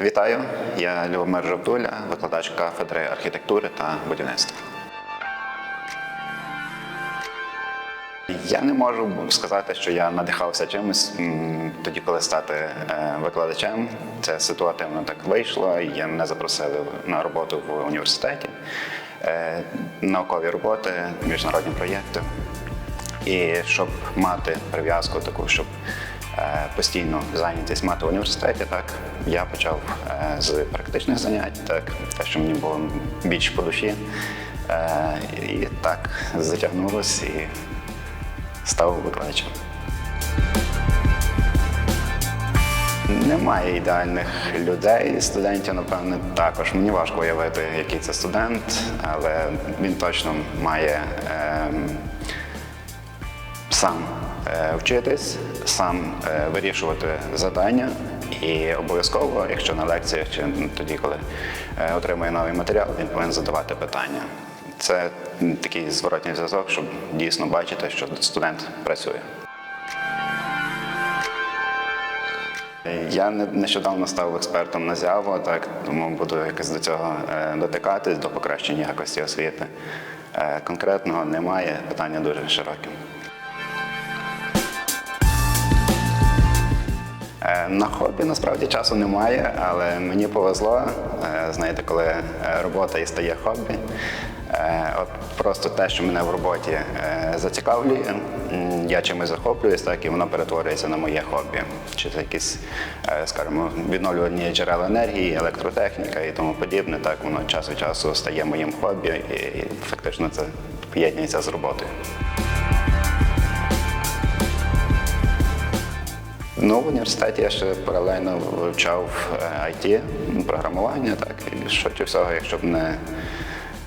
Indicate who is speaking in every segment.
Speaker 1: Вітаю, я Любомир Жовтуля, викладач кафедри архітектури та будівництва. Я не можу сказати, що я надихався чимось тоді, коли стати е, викладачем. Це ситуативно так вийшло. і Мене запросили на роботу в університеті, Е, наукові роботи, міжнародні проєкти. І щоб мати прив'язку таку, щоб постійно зайнятість мати в університеті, так я почав е, з практичних занять, так те, що мені було більш по душі. Е, і так затягнулося і став викладачем. Немає ідеальних людей, студентів, напевне, також. Мені важко уявити, який це студент, але він точно має ем, сам е, вчитись, сам е, вирішувати завдання. І обов'язково, якщо на лекціях чи тоді, коли е, отримує новий матеріал, він повинен задавати питання. Це такий зворотній зв'язок, щоб дійсно бачити, що студент працює. Я нещодавно став експертом на зяву, так тому буду якось до цього дотикатись, до покращення якості освіти. Конкретного немає, питання дуже широке. На хобі насправді часу немає, але мені повезло. Е, Знаєте, коли е, робота і стає хобі. Е, От просто те, що мене в роботі зацікавлює, я чимось захоплююсь, так і воно перетворюється на моє хобі. Чи це якісь, скажімо, відновлювані джерела енергії, електротехніка і тому подібне. Так воно час від часу стає моїм хобі, і фактично це поєднується з роботою. Ну, в університеті я ще паралельно вивчав е, IT, програмування, так, і швидше всього, якщо б не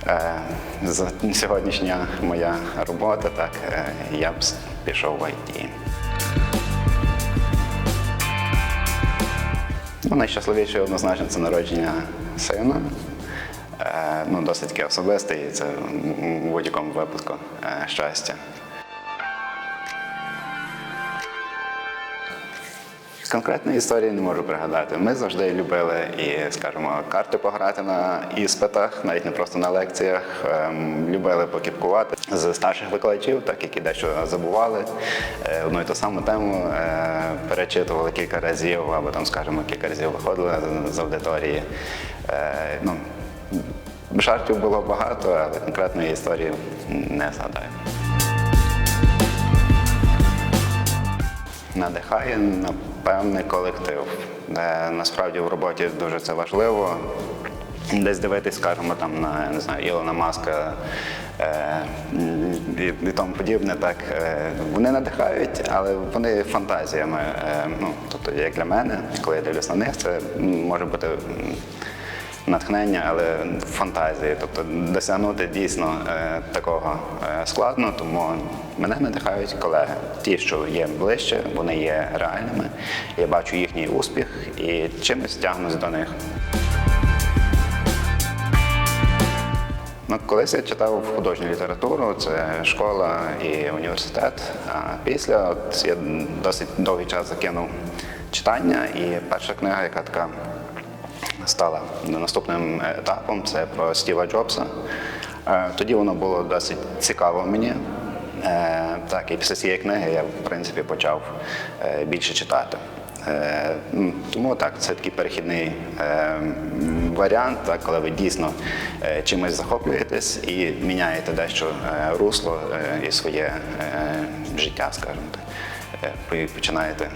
Speaker 1: е, сьогоднішня моя робота, так, е, я б пішов в IT. Ну, найщасливіше однозначно це народження сина. Е, ну, досить таки особисте, і це в будь-якому випадку е, щастя. Конкретної історії не можу пригадати. Ми завжди любили і, скажімо, карти пограти на іспитах, навіть не просто на лекціях. Ем, Любили покіпкувати з старших викладачів, так які дещо забували е, одну і ту саму тему, е, перечитували кілька разів, або там, скажімо, кілька разів виходили з аудиторії. Е, Ну, жартів було багато, але конкретної історії не згадаю. Надихає, напевне, колектив. Де насправді в роботі дуже це важливо. Десь дивитись, скажімо, там на не знаю, Ілона Маска е, і, і тому подібне. Так е, вони надихають, але вони фантазіями. Е, ну, тобто, як для мене, коли я дивлюсь на них, це може бути натхнення, але фантазії. Тобто досягнути дійсно е, такого е, складно, тому мене надихають колеги. Ті, що є ближче, вони є реальними. Я бачу їхній успіх і чимось тягнусь до них. Ну, колись я читав художню літературу, це школа і університет. А після от я досить довгий час закинув читання, і перша книга, яка така стала наступним етапом, це про Стіва Джобса. Е, Тоді воно було досить цікаво мені. Е, Так, і після цієї книги я, в принципі, почав е, більше читати. Тому так, це такий перехідний варіант, так, коли ви дійсно чимось захоплюєтесь і міняєте дещо русло і своє життя, скажімо так. Починаєте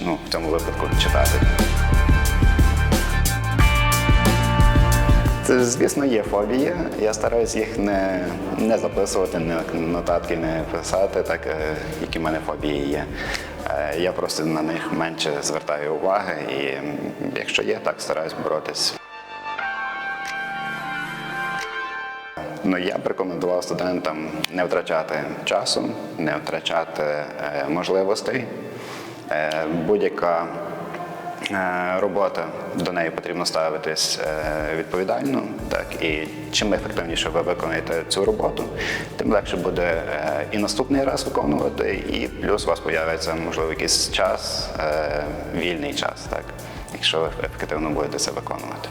Speaker 1: ну, в цьому випадку читати. Це, звісно, є фобії. Я стараюсь їх не, не записувати, не нотатки не писати, так, е, які в мене фобії є. Е, Я просто на них менше звертаю уваги і якщо є, так стараюсь боротись. Ну, я б рекомендував студентам не втрачати часу, не втрачати е, можливостей. Будь-яка робота до неї потрібно ставитись е, відповідально. Так, і чим ефективніше ви виконаєте цю роботу, тим легше буде е, і наступний раз виконувати, і плюс у вас появиться можливо якийсь час, е, вільний час. Так. якщо ви ефективно будете це виконувати.